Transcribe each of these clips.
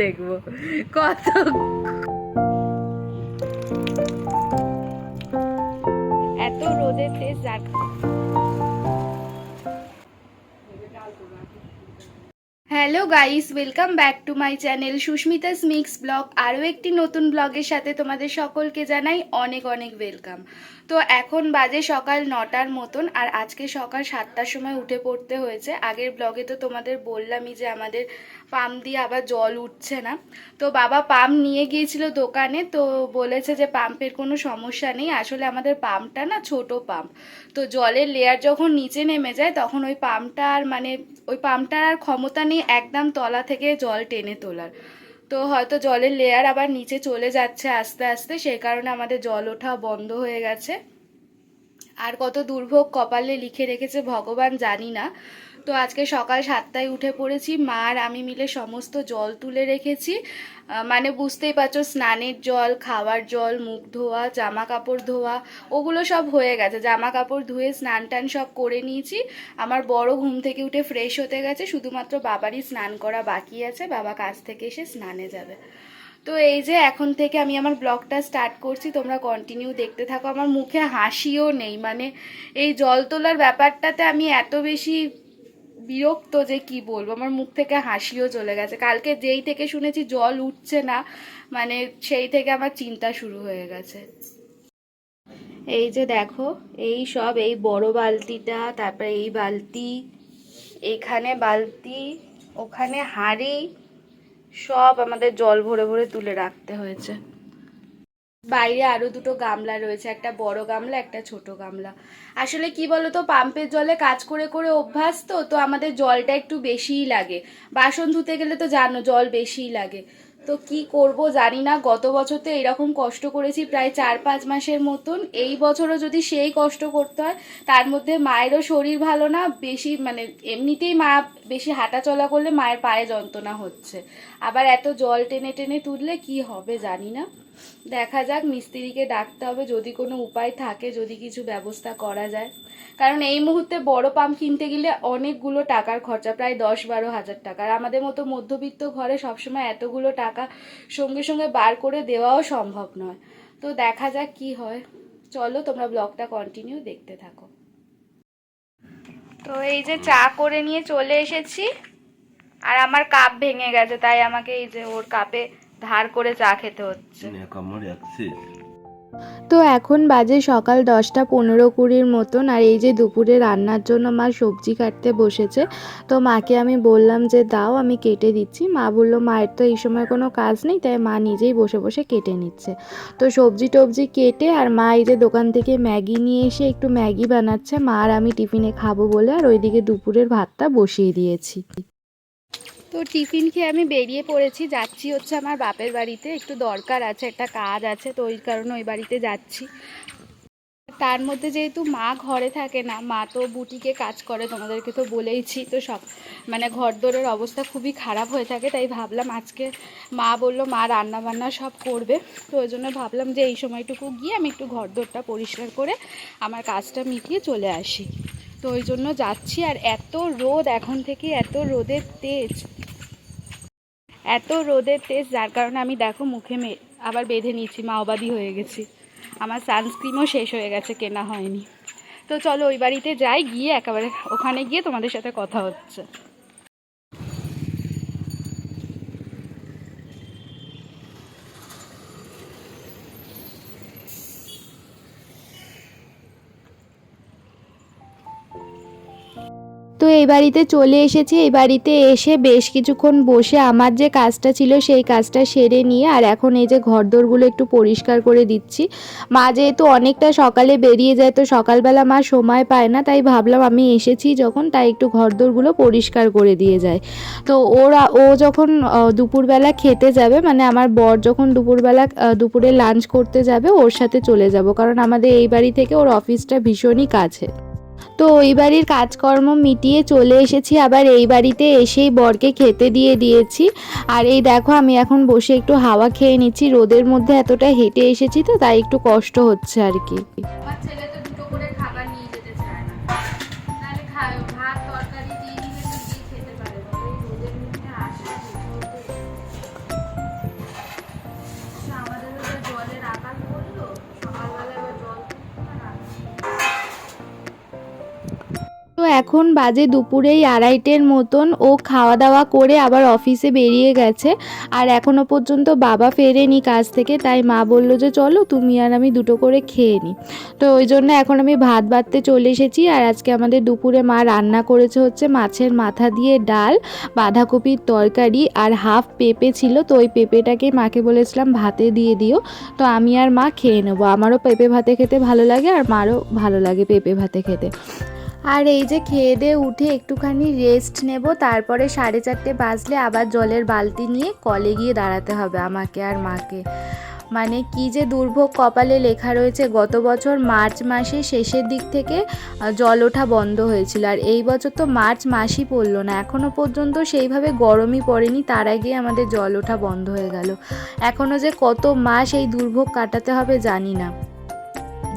দেখব। কত এত রোদের তেজ hello guys welcome back to my channel Susmita's mix blog. আরও একটি নতুন ব্লগের সাথে তোমাদের সকলকে জানাই অনেক অনেক ওয়েলকাম তো এখন বাজে সকাল নটার মতন, আর আজকে সকাল সাতটার সময় উঠে পড়তে হয়েছে। আগের ব্লগে তো তোমাদের বললামই যে আমাদের পাম্প দিয়ে আবার জল উঠছে না। তো বাবা পাম্প নিয়ে গিয়েছিল দোকানে, তো বলেছে যে পাম্পের কোনো সমস্যা নেই। আসলে আমাদের পাম্পটা না ছোট পাম্প। তো জলের লেয়ার যখন নিচে নেমে যায়, তখন ওই পাম্পটা আর মানে ওই পাম্পটার আর ক্ষমতা নেই একদম তলা থেকে জল টেনে তোলার। তো হয়তো জলের লেয়ার আবার নিচে চলে যাচ্ছে আস্তে আস্তে, সেই কারণে আমাদের জল ওঠা বন্ধ হয়ে গেছে। আর কত দুর্ভোগ কপালে লিখে রেখেছে ভগবান জানি না। তো আজকে সকাল সাতটায় উঠে পড়েছি, মা আর আমি মিলে সমস্ত জল তুলে রেখেছি। মানে বুঝতেই পারছ, স্নানের জল, খাওয়ার জল, মুখ ধোয়া জামা কাপড় ধোয়া, ওগুলো সব হয়ে গেছে। জামা কাপড় ধুয়ে স্নান টান সব করে নিয়েছি। আমার বড় ঘুম থেকে উঠে ফ্রেশ হতে গেছে, শুধুমাত্র বাবারই স্নান করা বাকি আছে, বাবা কাজ থেকে এসে স্নানে যাবে। তো এই যে এখন থেকে আমি আমার ব্লগটা স্টার্ট করছি, তোমরা কন্টিনিউ দেখতে থাকো। আমার মুখে হাসিও নেই মানে এই জল তোলার ব্যাপারটাতে আমি এত বেশি বিরক্ত যে কি বলব, আমার মুখ থেকে হাসিও চলে গেছে। কালকে যেই থেকে শুনেছি জল উঠছে না মানে সেই থেকে আমার চিন্তা শুরু হয়ে গেছে। এই যে দেখো, এই সব, এই বড় বালতিটা, তারপরে এই বালতি, এখানে বালতি, ওখানে হাঁড়ি সব আমাদের জল ভরে ভরে তুলে রাখতে হয়েছে। বাইরে আরও দুটো গামলা রয়েছে, একটা বড় গামলা, একটা ছোট গামলা। আসলে কি বলো তো পাম্পের জলে কাজ করে করে অভ্যাস তো তো আমাদের জলটা একটু বেশিই লাগে। বাসন ধুতে গেলে তো জানো, জল বেশিই লাগে। তো কি করব জানি না। গত বছর তো এরকম কষ্ট করেছি প্রায় চার পাঁচ মাসের মতন। এই বছরও যদি সেই কষ্ট করতে হয়, তার মধ্যে মায়েরও শরীর ভালো না, বেশি মানে এমনিতেই মা বেশি হাঁটা চলা করলে মায়ের পায়ে যন্ত্রণা হচ্ছে। আবার এত জল টেনে টেনে তুললে কি হবে জানি না। দেখা যাক, মিস্ত্রিকে ডাকতে হবে, যদি কোনো উপায় থাকে, যদি কিছু ব্যবস্থা করা যায়। কারণ এই মুহূর্তে বড় পাম্প কিনতে গেলে অনেকগুলো টাকার খরচা, প্রায় দশ বারো হাজার টাকা। আর আমাদের মতো মধ্যবিত্ত ঘরে সবসময় এতগুলো টাকা সঙ্গে সঙ্গে বার করে দেওয়াও সম্ভব নয়। তো দেখা যাক কি হয়। চলো, তোমরা ব্লগটা কন্টিনিউ দেখতে থাকো। তো এই যে চা করে নিয়ে চলে এসেছি। আর আমার কাপ ভেঙে গেছে, তাই আমাকে এই যে ওর কাপে ধার করে চা খেতে হচ্ছে। তো এখন বাজে সকাল দশটা পনেরো কুড়ির মতন আর এই যে দুপুরে রান্নার জন্য মা সবজি কাটতে বসেছে তো মাকে আমি বললাম যে দাও আমি কেটে দিচ্ছি। মা বলল মায়ের তো এই সময় কোনো কাজ নেই তাই মা নিজেই বসে বসে কেটে নিচ্ছে। তো সবজি টবজি কেটে আর মা এই যে দোকান থেকে ম্যাগি নিয়ে এসে একটু ম্যাগি বানাচ্ছে মা আর আমি টিফিনে খাব বলে আর ওইদিকে দুপুরের ভাতটা বসিয়ে দিয়েছি। তো টিফিন খেয়ে আমি বেরিয়ে পড়েছি। যাচ্ছি হচ্ছে আমার বাপের বাড়িতে। একটু দরকার আছে, একটা কাজ আছে, তো ওই কারণে ওই বাড়িতে যাচ্ছি। তার মধ্যে যেহেতু মা ঘরে থাকে না, মা তো বুটিকে কাজ করে, তোমাদেরকে তো বলেইছি। তো সব মানে ঘরদোরের অবস্থা খুবই খারাপ হয়ে থাকে, তাই ভাবলাম আজকে মা বলল, মা রান্না বান্না সব করবে। তো ওই জন্য ভাবলাম যে এই সময়টুকু গিয়ে আমি একটু ঘরদোরটা পরিষ্কার করে আমার কাজটা মিটিয়ে চলে আসি। তো ওই জন্য যাচ্ছি, আর এত রোদ এখন থেকে, এত রোদের তেজ। এত রোদের তেজ যার কারণে আমি দেখো মুখে মে- আবার বেঁধে নিয়েছি মাওবাদী হয়ে গেছি। আমার সানস্ক্রিনও শেষ হয়ে গেছে, কেনা হয়নি। তো চলো ওই বাড়িতে যাই, গিয়ে একেবারে ওখানে গিয়ে তোমাদের সাথে কথা হচ্ছে। তো এই বাড়িতে চলে এসেছি। এই বাড়িতে এসে বেশ কিছুক্ষণ বসে আমার যে কাজটা ছিল সেই কাজটা সেরে নিয়ে আর এখন এই যে ঘরদোরগুলো একটু পরিষ্কার করে দিচ্ছি। মা যেহেতু অনেকটা সকালে বেরিয়ে যায় তো সকালবেলা মা সময় পায় না, তাই ভাবলাম আমি এসেছি যখন, তাই একটু ঘরদোরগুলো পরিষ্কার করে দিয়ে যায়। তো ওরা, ও যখন দুপুরবেলা খেতে যাবে মানে আমার বর যখন দুপুরবেলা দুপুরে লাঞ্চ করতে যাবে, ওর সাথে চলে যাব। কারণ আমাদের এই বাড়ি থেকে ওর অফিসটা ভীষণই কাছে। তো ওই বাড়ির কাজকর্ম মিটিয়ে চলে এসেছি, আবার এই বাড়িতে এসেই বরকে খেতে দিয়ে দিয়েছি। আর এই দেখো, আমি এখন বসে একটু হাওয়া খেয়ে নিচ্ছি, রোদের মধ্যে এতটা হেঁটে এসেছি তো, তাই একটু কষ্ট হচ্ছে আর কি। ছেলে এখন বাজে দুপুরেই আড়াইটের মতন ও খাওয়া দাওয়া করে আবার অফিসে বেরিয়ে গেছে। আর এখনও পর্যন্ত বাবা ফেরেনি কাজ থেকে, তাই মা বলল যে, চলো তুমি আর আমি দুটো করে খেয়ে নিই তো ওই জন্য এখন আমি ভাত বাড়তে চলে এসেছি। আর আজকে আমাদের দুপুরে মা রান্না করেছে হচ্ছে মাছের মাথা দিয়ে ডাল, বাঁধাকপির তরকারি আর হাফ পেঁপে ছিল। তো ওই পেঁপেটাকে মাকে বলেছিলাম, ভাতে দিয়ে দিও। তো আমি আর মা খেয়ে নেব। আমারও পেঁপে ভাতে খেতে ভালো লাগে আর মারও ভালো লাগে পেঁপে ভাতে খেতে। আর এই যে খেয়ে দিয়ে উঠে একটুখানি রেস্ট নেব, তারপরে সাড়ে চারটে বাজলে আবার জলের বালতি নিয়ে কলে গিয়ে দাঁড়াতে হবে আমাকে আর মাকে। মানে কি যে দুর্ভোগ কপালে লেখা রয়েছে, গত বছর মার্চ মাসে শেষের দিক থেকে জল ওঠা বন্ধ হয়েছিল। আর এই বছর তো মার্চ মাসই পড়ল না এখনও পর্যন্ত সেইভাবে গরমই পড়েনি, তার আগে আমাদের জল ওঠা বন্ধ হয়ে গেল। এখনও যে কত মাস এই দুর্ভোগ কাটাতে হবে জানি না।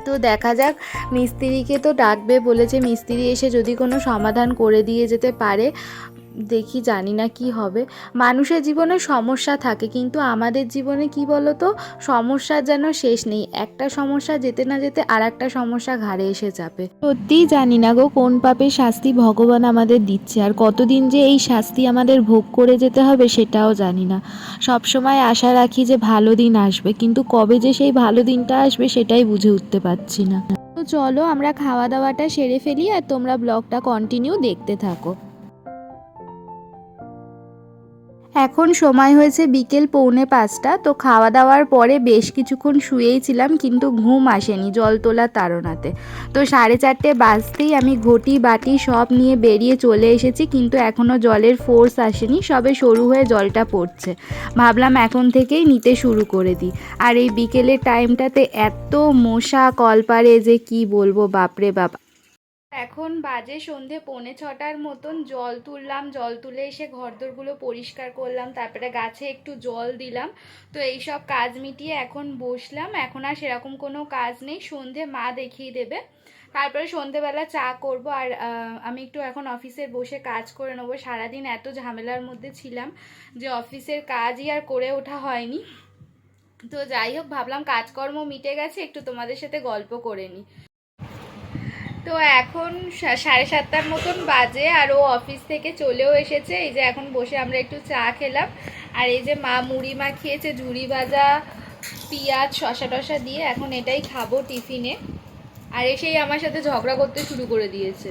তো দেখা যাক, মিস্ত্রিকে তো ডাকবে বলেছে, মিস্ত্রি এসে যদি কোনো সমাধান করে দিয়ে যেতে পারে। দেখি জানি না কি হবে। মানুষের জীবনে সমস্যা থাকে কিন্তু আমাদের জীবনে কি বলতো? সমস্যা যেন শেষ নেই। একটা সমস্যা যেতে না যেতে আর একটা সমস্যা ঘাড়ে এসে যাবে। সত্যিই জানি না গো কোন পাপের শাস্তি ভগবান আমাদের দিচ্ছে আর কতদিন যে এই শাস্তি আমাদের ভোগ করে যেতে হবে সেটাও জানি না। সব সময় আশা রাখি যে ভালো দিন আসবে কিন্তু কবে যে সেই ভালো দিনটা আসবে সেটাই বুঝে উঠতে পারছি না। তো চলো আমরা খাওয়া দাওয়াটা সেরে ফেলি আর তোমরা ব্লগটা কন্টিনিউ দেখতে থাকো। এখন সময় হয়েছে বিকেল পৌনে পাঁচটা, তো খাওয়া দাওয়ার পরে বেশ কিছুক্ষণ শুয়েই ছিলাম, কিন্তু ঘুম আসেনি জল তোলার তাড়নাতে। তো সাড়ে চারটে বাজতেই আমি ঘটি, বাটি সব নিয়ে বেরিয়ে চলে এসেছি, কিন্তু এখনও জলের ফোর্স আসেনি, সবে সরু হয়ে জলটা পড়ছে। ভাবলাম এখন থেকেই নিতে শুরু করে দিই। আর এই বিকেলের টাইমটাতে এত মশা, কলপারে যে কি বলব, বাপরে বাপ। এখন বাজে সন্ধে পৌনে ছটার মতন জল তুললাম, জল তুলে এসে ঘরদোরগুলো পরিষ্কার করলাম, তারপরে গাছে একটু জল দিলাম। তো এই সব কাজ মিটিয়ে এখন বসলাম, এখন আর সেরকম কোনো কাজ নেই, সন্ধে মা দেখিয়ে দেবে। তারপরে সন্ধেবেলা চা করব আর আমি একটু এখন অফিসে বসে কাজ করে নেব। সারাদিন এত ঝামেলার মধ্যে ছিলাম যে অফিসের কাজই আর করে ওঠা হয়নি। তো যাই হোক, ভাবলাম কাজকর্ম মিটে গেছে, একটু তোমাদের সাথে গল্প করে নিই। তো এখন সাড়ে সাতটার মতন বাজে আর ও অফিস থেকে চলেও এসেছে। এই যে এখন বসে আমরা একটু চা খেলাম। আর এই যে মা মুড়ি মাখিয়েছে ঝুড়ি ভাজা, পিঁয়াজ শশা টশা দিয়ে এখন এটাই খাব টিফিনে। আর এসেই আমার সাথে ঝগড়া করতে শুরু করে দিয়েছে।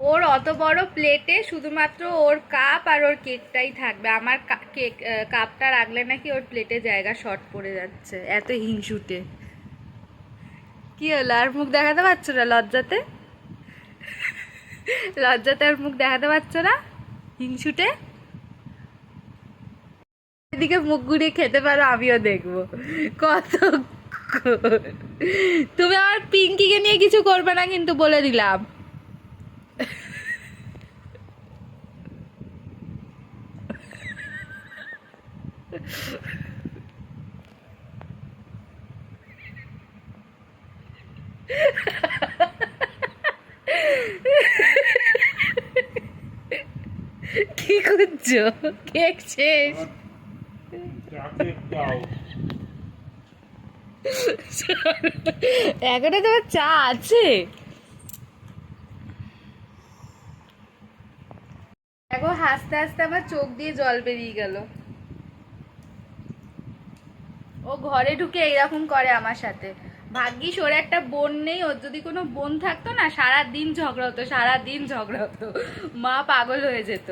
ওর অত বড় প্লেটে শুধুমাত্র ওর কাপ আর ওর কেকটাই থাকবে। আমার কেক কাপটা রাখলে নাকি ওর প্লেটে জায়গা শর্ট পড়ে যাচ্ছে, এত হিংসুটে। কি হলো? আর মুখ দেখাতে পারছ না লজ্জাতে? লজ্জাতে আর মুখ দেখাতে পারছ না? হিংসুটে? এদিকে মুখ ঘুরিয়ে খেতে পারো, আমিও দেখব। কত তুমি আমার পিঙ্কিকে নিয়ে কিছু করবে না কিন্তু বলে দিলাম। কি করছ? কেক শেষ এখনও তোমার চা আছে? দেখো, হাসতে হাসতে আমার চোখ দিয়ে জল বেরিয়ে গেল। ও ঘরে ঢুকে এইরকম করে আমার সাথে। ভাগ্যিস ওর একটা বোন নেই, ওর যদি কোনো বোন থাকতো না সারা দিন ঝগড়া হতো সারা দিন ঝগড়া হতো। মা পাগল হয়ে যেত।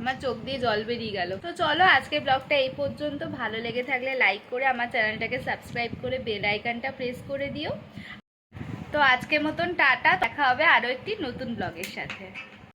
আমার চোখ দিয়ে জল বেরিয়ে গেল। তো চলো আজকে ব্লগটা এই পর্যন্ত। ভালো লেগে থাকলে লাইক করে আমার চ্যানেলটাকে সাবস্ক্রাইব করে বেল আইকনটা প্রেস করে দিও। তো আজকের মতন টাটা, দেখা হবে আরও একটি নতুন ব্লগের সাথে।